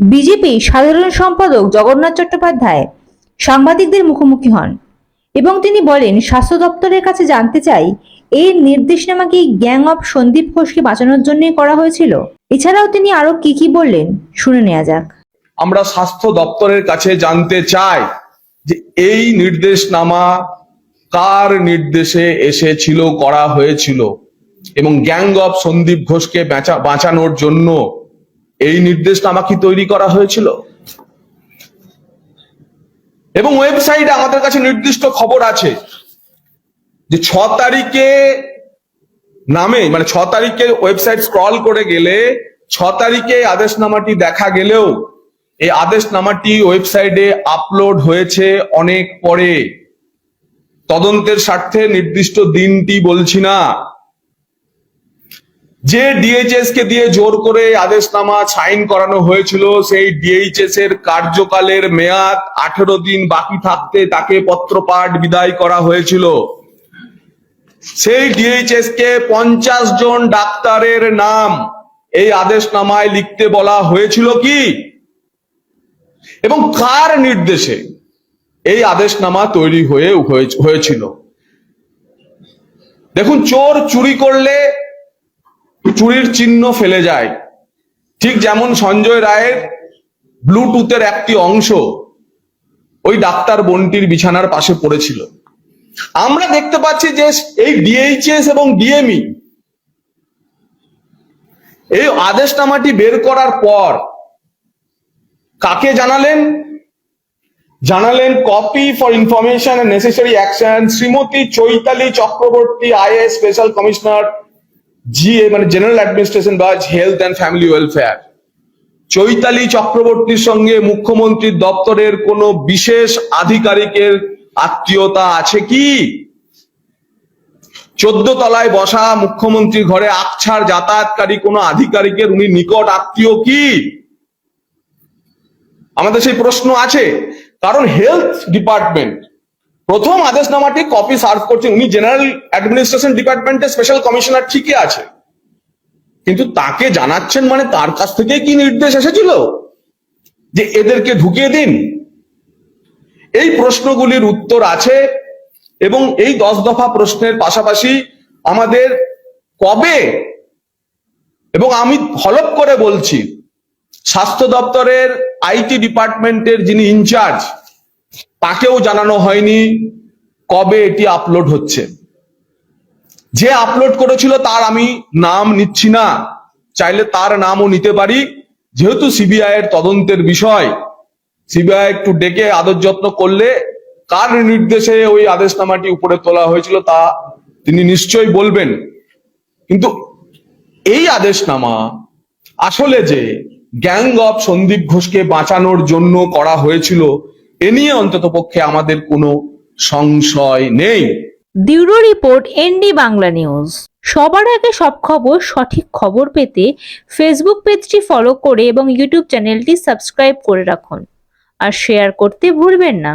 BJP সাধারণ সম্পাদক জগন্নাথ চট্টোপাধ্যায় সাংবাদিকদের মুখোমুখি হন এবং তিনি বলেন, স্বাস্থ্য দপ্তরের কাছে জানতে চাই, এই নির্দেশনামা কি গ্যাং অফ সন্দীপ ঘোষকে বাঁচানোর জন্যই করা হয়েছিল? এছাড়াও তিনি আরও কি কি বললেন? শুনে নেওয়া যাক। আমরা স্বাস্থ্য দপ্তরের কাছে জানতে চাই যে এই নির্দেশনামা কার নির্দেশে এসেছিল, করা হয়েছিল এবং গ্যাং অফ সন্দীপ ঘোষকে বাঁচানোর জন্য এই নির্দেশনামা কি তৈরি করা হয়েছিল। এবং ওয়েবসাইটে আমাদের কাছে নির্দিষ্ট খবর আছে যে ছ তারিখে নামে মানে ছ তারিখে ওয়েবসাইট স্ক্রল করে গেলে, ছ তারিখে আদেশনামাটি দেখা গেলেও এই আদেশনামাটি ওয়েবসাইটে আপলোড হয়েছে অনেক পরে। তদন্তের স্বার্থে নির্দিষ্ট দিনটি বলছি না। যে ডিএইচএস কে দিয়ে জোর করে আদেশনামা সাইন করানো হয়েছিল, সেই ডিএইচএস এর কার্যকালের মেয়াদ আঠেরো দিন বাকি থাকতে তাকে পত্রপাঠ বিদায় করা হয়েছিল। সেই ডিএইচএস কে পঞ্চাশ জন ডাক্তারের নাম এই আদেশনামায় লিখতে বলা হয়েছিল কি? এবং কার নির্দেশে এই আদেশনামা তৈরি হয়ে হয়ে- হয়েছিল? দেখুন, চোর চুরি করলে চুরির চিহ্ন ফেলে যায়। ঠিক যেমন সঞ্জয় রায়ের ব্লুটুথের একটি অংশ ওই ডাক্তার বন্টির বিছানার পাশে পড়েছিল। আমরা দেখতে পাচ্ছি যে এই ডিএইচএস এবং ডিএমই এই আদেশনামাটি বের করার পর কাকে জানালেন? জানালেন copy for information necessary action Shrimati Chaitali Chakraborty IAS special commissioner GA মানে জেনারেল অ্যাডমিনিস্ট্রেশন বা health and family welfare Chaitali চক্রবর্তীর সঙ্গে মুখ্যমন্ত্রীর দপ্তরের কোনো বিশেষ আধিকারিকের আত্মীয়তা আছে কি? চোদ্দ তলায় বসা মুখ্যমন্ত্রীর ঘরে আকছার যাতায়াতকারী কোনো আধিকারিকের উনি নিকট আত্মীয় কি? আমাদের সেই প্রশ্ন আছে। কারণ হেলথ ডিপার্টমেন্ট প্রথম আদেশনামাটি কপি সার্ভ করছেন উনি জেনারেল অ্যাডমিনিস্ট্রেশন ডিপার্টমেন্টের স্পেশাল কমিশনার ঠিকই আছে। কিন্তু তাকে জানাচ্ছেন মানে তার কাছ থেকে কি নির্দেশ এসেছিল? যে এদেরকে ঢুকিয়ে দিন। এই প্রশ্নগুলির উত্তর আছে এবং এই দশ দফা প্রশ্নের পাশাপাশি আমাদের কবে এবং আমি হলপ করে বলছি, স্বাস্থ্য দপ্তরের আইটি ডিপার্টমেন্টের যিনি ইনচার্জ তাকেও জানানো হয়নি কবে এটি আপলোড হচ্ছে। যে আপলোড করেছিল তার আমি নাম নিচ্ছি না। চাইলে তার নামও নিতে পারি। যেহেতু সিবিআই এর তদন্তের বিষয় সিবিআই একটু ডেকে আদর যত্ন করলে কার নির্দেশে ওই আদেশনামাটি উপরে তোলা হয়েছিল তা তিনি নিশ্চয়ই বলবেন। কিন্তু এই আদেশনামা আসলে যে গ্যাং অফ সন্দীপ ঘোষকে বাঁচানোর জন্য করা হয়েছিল এ নিয়ে অন্তত পক্ষে আমাদের কোনো সংশয় নেই। Bureau report, ND Bangla news. সবার আগে সব খবর, সঠিক খবর পেতে ফেসবুক পেজটি ফলো করে এবং ইউটিউব চ্যানেলটি সাবস্ক্রাইব করে রাখুন। আর শেয়ার করতে ভুলবেন না।